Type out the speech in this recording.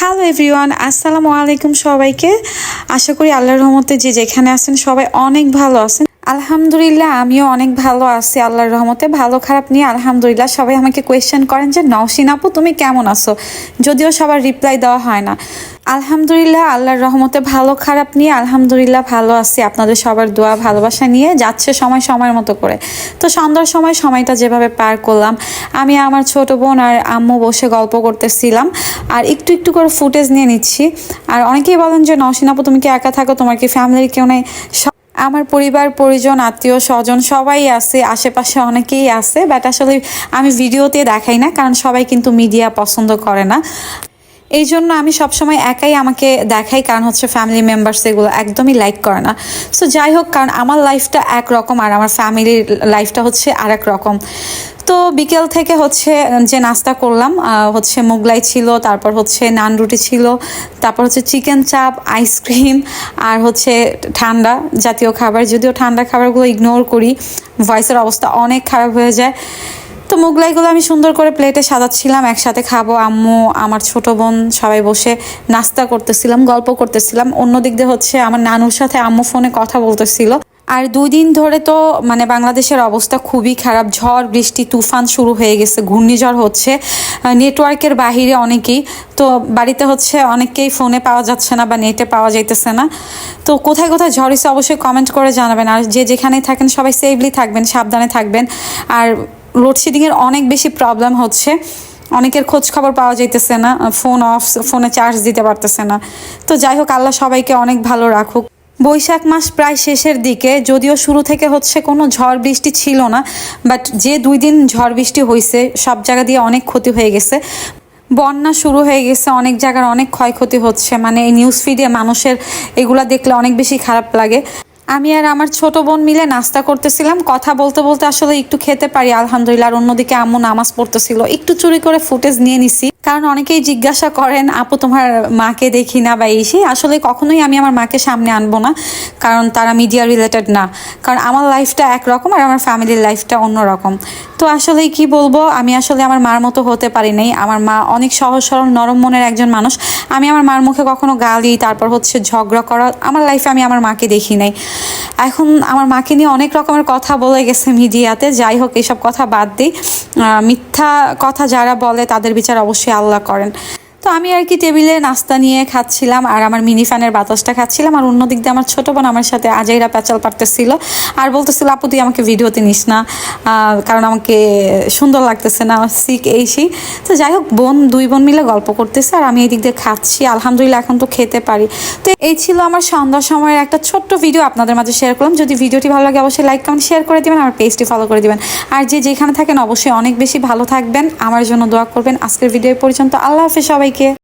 Hello everyone আসসালামু আলাইকুম সবাইকে। আশা করি আল্লাহর রহমতে যে যেখানে আছেন সবাই অনেক ভালো আছেন। আলহামদুলিল্লাহ, আমিও অনেক ভালো আছি, আল্লাহর রহমতে। ভালো, খারাপ নিয়ে আলহামদুলিল্লাহ। সবাই আমাকে কোয়েশ্চেন করেন যে, নওশিন আপু, তুমি কেমন আছো? যদিও সবার রিপ্লাই দেওয়া হয় না। আলহামদুলিল্লাহ, আল্লাহর রহমতে ভালো, খারাপ নিয়ে আলহামদুলিল্লাহ ভালো আছি। আপনাদের সবার দোয়া, ভালোবাসা নিয়ে যাচ্ছে সময় সময়ের মতো করে। তো সন্ধ্যার সময় সময়টা যেভাবে পার করলাম, আমি আমার ছোট বোন আর আম্মু বসে গল্প করতেছিলাম। আর একটু একটু করে ফুটেজ নিয়ে নিচ্ছি। আর অনেকেই বলেন যে, নওশিন আপু, তুমি কি একা থাকো? তোমার কি ফ্যামিলির কেউ নেই? আমার পরিবার, পরিজন, আত্মীয়, স্বজন সবাই আছে, আশেপাশে অনেকেই আছে বাট আসলে আমি ভিডিওতে দেখাই না, কারণ সবাই কিন্তু মিডিয়া পছন্দ করে না। এই জন্য আমি সবসময় একাই আমাকে দেখাই, কারণ হচ্ছে ফ্যামিলি মেম্বার্স এগুলো একদমই লাইক করে না। সো যাই হোক, কারণ আমার লাইফটা একরকম আর আমার ফ্যামিলির লাইফটা হচ্ছে আর রকম। তো বিকেল থেকে হচ্ছে যে নাস্তা করলাম হচ্ছে মোগলাই ছিল, তারপর হচ্ছে নান রুটি ছিল, তারপর হচ্ছে চিকেন চাপ আইসক্রিম আর হচ্ছে ঠান্ডা জাতীয় খাবার। যদিও ঠান্ডা খাবারগুলো ইগনোর করি ভয়েসের অবস্থা অনেক খারাপ হয়ে যায়। তো মোগলাইগুলো আমি সুন্দর করে প্লেটে সাজাচ্ছিলাম, একসাথে খাব, আম্মু, আমার ছোট বোন, সবাই বসে নাস্তা করতেছিলাম, গল্প করতেছিলাম। অন্য দিক দিয়ে হচ্ছে আমার নানুর সাথে আম্মু ফোনে কথা বলতেছিল। আর দুই দিন ধরে তো মানে বাংলাদেশের অবস্থা খুবই খারাপ। ঝড়, বৃষ্টি, তুফান শুরু হয়ে গেছে, ঘূর্ণিঝড় হচ্ছে। নেটওয়ার্কের বাহিরে অনেকেই, তো বাড়িতে হচ্ছে অনেকেই ফোনে পাওয়া যাচ্ছে না বা নেটে পাওয়া যাইতেছে না। তো কোথায় কোথায় ঝড় হয়েছে অবশ্যই কমেন্ট করে জানাবেন। আর যে যেখানেই থাকেন সবাই সেফলি থাকবেন, সাবধানে থাকবেন। আর লোডশেডিংয়ের অনেক বেশি প্রবলেম হচ্ছে। অনেকের খোঁজ খবর পাওয়া যাইতেছে না ফোন অফ ফোনে চার্জ দিতে পারতেছে না। তো যাই হোক, আল্লাহ সবাইকে অনেক ভালো রাখুক। বৈশাখ মাস প্রায় শেষের দিকে, যদিও শুরু থেকে হচ্ছে কোনো ঝড় বৃষ্টি ছিল না বাট যে দুই দিন ঝড় বৃষ্টি হয়েছে সব জায়গা দিয়ে অনেক ক্ষতি হয়ে গেছে। বন্যা শুরু হয়ে গেছে, অনেক জায়গার অনেক ক্ষয়ক্ষতি হচ্ছে মানে এই নিউজ ফিডে মানুষের এগুলা দেখলে অনেক বেশি খারাপ লাগে। আমি আর আমার ছোট বোন মিলে নাস্তা করতেছিলাম। কথা বলতে বলতে আসলে একটু খেতে পারি, আলহামদুলিল্লাহ। আর অন্যদিকে আম্মু নামাজ পড়তেছিল। একটু চুরি করে ফুটেজ নিয়ে নিছি। কারণ অনেকেই জিজ্ঞাসা করেন, আপু, তোমার মাকে দেখি না বা এই সেই? আসলে কখনোই আমি আমার মাকে সামনে আনব না, কারণ তারা মিডিয়া রিলেটেড না। কারণ আমার লাইফটা একরকম আর আমার ফ্যামিলির লাইফটা অন্যরকম। তো আসলে কি বলব, আমি আসলে আমার মার মতো হতে পারি নাই। আমার মা অনেক সহজ, সরল, নরম মনের একজন মানুষ। আমি আমার মার মুখে কখনো গালি, তারপর হচ্ছে ঝগড়া করা, আমার লাইফে আমি আমার মাকে দেখি নাই। এখন আমার মাকে নিয়ে অনেক রকমের কথা বলে গেছে মিডিয়াতে। যাই হোক, এসব কথা বাদ দিই। মিথ্যা কথা যারা বলে তাদের বিচার অবশ্যই আল্লাহ করেন। তো আমি আর কি টেবিলে নাস্তা নিয়ে খাচ্ছিলাম, আর আমার মিনি ফ্যানের বাতাসটা খাচ্ছিলাম, আর অন্য দিক দিয়ে আমার ছোটো বোন আমার সাথে আজাইরা প্যাচাল পারতেছিল, আর বলতেছিল, আপু, তুই আমাকে ভিডিওতে নিস না কারণ আমাকে সুন্দর লাগতেছে না আমার সিক এই সেই। তো যাই হোক, বোন, দুই বোন মিলে গল্প করতেছে, আর আমি এই দিক দিয়ে খাচ্ছি, আলহামদুলিল্লাহ এখন তো খেতে পারি। তো এই ছিল আমার সন্ধ্যার সময়ের একটা ছোট্ট ভিডিও আপনাদের মাঝে শেয়ার করলাম, যদি ভিডিওটি ভালো লাগে অবশ্যই লাইক কমেন্ট শেয়ার করে দিবেন আর পেজটি ফলো করে দিবেন। আর যে যেখানে থাকেন অবশ্যই অনেক বেশি ভালো থাকবেন, আমার জন্য দোয়া করবেন। আজকের ভিডিও পর্যন্ত, আল্লাহ হাফেজ সবাইকে